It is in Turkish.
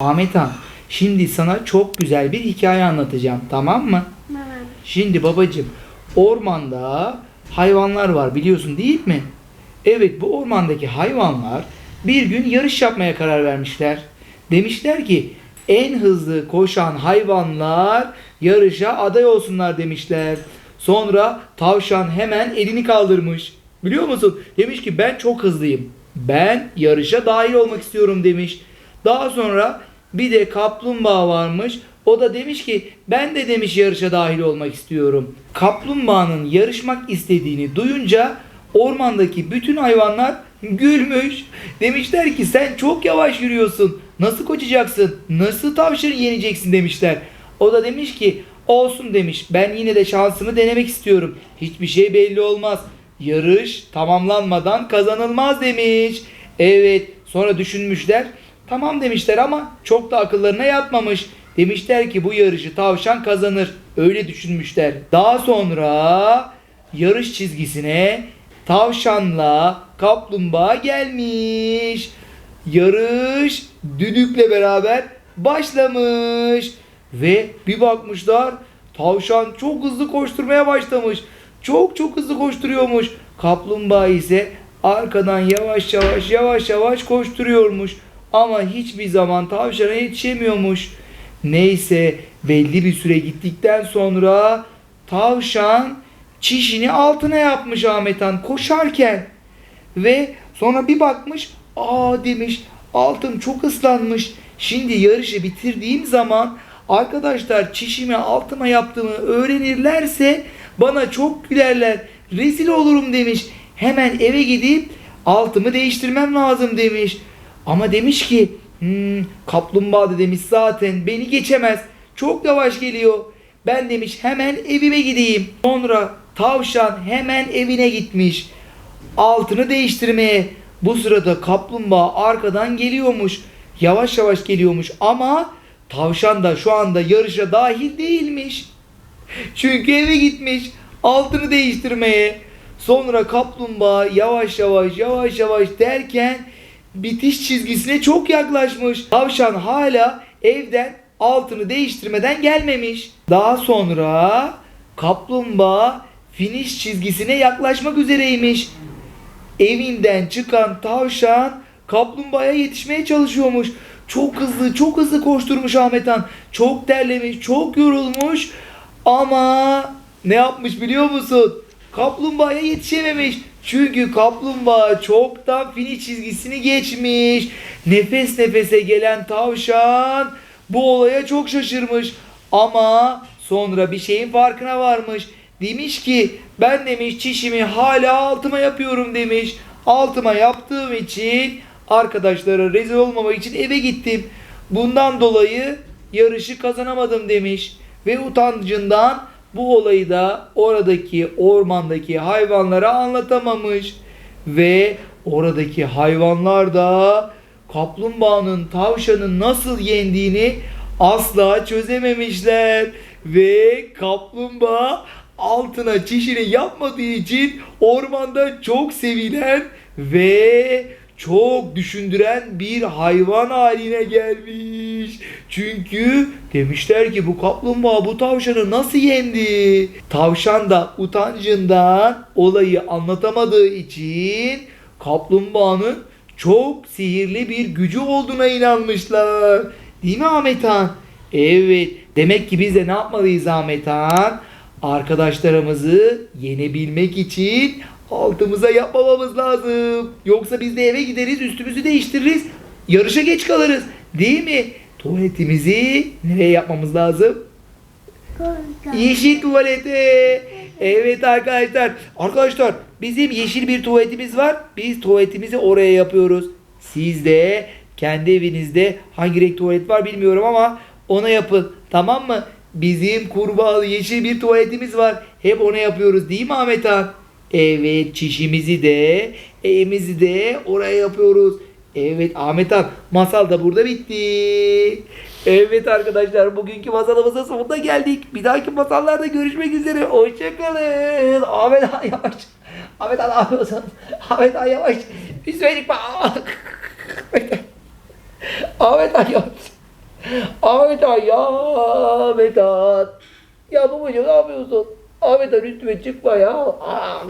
Ahmet Han, şimdi sana çok güzel bir hikaye anlatacağım, tamam mı? Tamam. Şimdi babacığım, ormanda hayvanlar var biliyorsun değil mi? Evet, bu ormandaki hayvanlar bir gün yarış yapmaya karar vermişler. Demişler ki en hızlı koşan hayvanlar yarışa aday olsunlar demişler. Sonra tavşan hemen elini kaldırmış. Biliyor musun? Demiş ki ben çok hızlıyım. Ben yarışa dahil olmak istiyorum demiş. Daha sonra bir de kaplumbağa varmış. O da demiş ki ben de demiş yarışa dahil olmak istiyorum. Kaplumbağanın yarışmak istediğini duyunca ormandaki bütün hayvanlar gülmüş. Demişler ki sen çok yavaş yürüyorsun. Nasıl koşacaksın? Nasıl tavşanı yeneceksin demişler. O da demiş ki olsun demiş. Ben yine de şansımı denemek istiyorum. Hiçbir şey belli olmaz. Yarış tamamlanmadan kazanılmaz demiş. Evet sonra düşünmüşler. Tamam demişler ama çok da akıllarına yatmamış. Demişler ki bu yarışı tavşan kazanır. Öyle düşünmüşler. Daha sonra yarış çizgisine tavşanla kaplumbağa gelmiş. Yarış düdükle beraber başlamış. Ve bir bakmışlar tavşan çok hızlı koşturmaya başlamış. Çok çok hızlı koşturuyormuş. Kaplumbağa ise arkadan yavaş yavaş yavaş yavaş koşturuyormuş. Ama hiçbir zaman tavşana yetişemiyormuş. Neyse belli bir süre gittikten sonra tavşan çişini altına yapmış Ahmet Han koşarken. Ve sonra bir bakmış aa demiş altım çok ıslanmış. Şimdi yarışı bitirdiğim zaman arkadaşlar çişimi altıma yaptığımı öğrenirlerse bana çok gülerler. Rezil olurum demiş. Hemen eve gidip altımı değiştirmem lazım demiş. Ama demiş ki "Hmm, kaplumbağa da demiş zaten beni geçemez. Çok yavaş geliyor. Ben demiş hemen evime gideyim. Sonra tavşan hemen evine gitmiş. Altını değiştirmeye. Bu sırada kaplumbağa arkadan geliyormuş. Yavaş yavaş geliyormuş ama tavşan da şu anda yarışa dahil değilmiş. Çünkü eve gitmiş altını değiştirmeye. Sonra kaplumbağa yavaş yavaş yavaş yavaş derken bitiş çizgisine çok yaklaşmış. Tavşan hala evden altını değiştirmeden gelmemiş. Daha sonra kaplumbağa finish çizgisine yaklaşmak üzereymiş. Evinden çıkan tavşan kaplumbağaya yetişmeye çalışıyormuş. Çok hızlı, çok hızlı koşturmuş Ahmet Han. Çok terlemiş, çok yorulmuş. Ama ne yapmış biliyor musun? Kaplumbağaya yetişememiş. Çünkü kaplumbağa çoktan finish çizgisini geçmiş. Nefes nefese gelen tavşan bu olaya çok şaşırmış. Ama sonra bir şeyin farkına varmış. Demiş ki ben demiş çişimi hala altıma yapıyorum demiş. Altıma yaptığım için arkadaşlara rezil olmamak için eve gittim. Bundan dolayı yarışı kazanamadım demiş. Ve utancından bu olayı da oradaki ormandaki hayvanlara anlatamamış. Ve oradaki hayvanlar da kaplumbağanın tavşanın nasıl yendiğini asla çözememişler. Ve kaplumbağa altına çişini yapmadığı için ormanda çok sevilen ve çok düşündüren bir hayvan haline gelmiş. Çünkü demişler ki bu kaplumbağa bu tavşanı nasıl yendi? Tavşan da utancından olayı anlatamadığı için kaplumbağanın çok sihirli bir gücü olduğuna inanmışlar. Değil mi Ahmet Han? Evet. Demek ki biz de ne yapmalıyız Ahmet Han? Arkadaşlarımızı yenebilmek için altımıza yapmamamız lazım. Yoksa biz de eve gideriz, üstümüzü değiştiririz. Yarışa geç kalırız. Değil mi? Tuvaletimizi nereye yapmamız lazım? Yeşil tuvalete. Evet arkadaşlar. Arkadaşlar bizim yeşil bir tuvaletimiz var. Biz tuvaletimizi oraya yapıyoruz. Siz de kendi evinizde hangi renk tuvalet var bilmiyorum ama ona yapın. Tamam mı? Bizim kurbağalı yeşil bir tuvaletimiz var. Hep ona yapıyoruz değil mi Ahmet Han? Evet çişimizi de evimizi de oraya yapıyoruz. Evet Ahmet Han masal da burada bitti. Evet arkadaşlar bugünkü masalımızın sonuna geldik. Bir dahaki masallarda görüşmek üzere. Hoşçakalın. Ahmet Han yavaş. Ahmet Han yapıyorsun? Ahmet Han yavaş. Bir söyledik bak. Ahmet Han yavaş. Ahmet Han ya Ahmet Han. Ya babacığım ne yapıyorsun? Ahmet Han üstüme çıkma ya. Ah.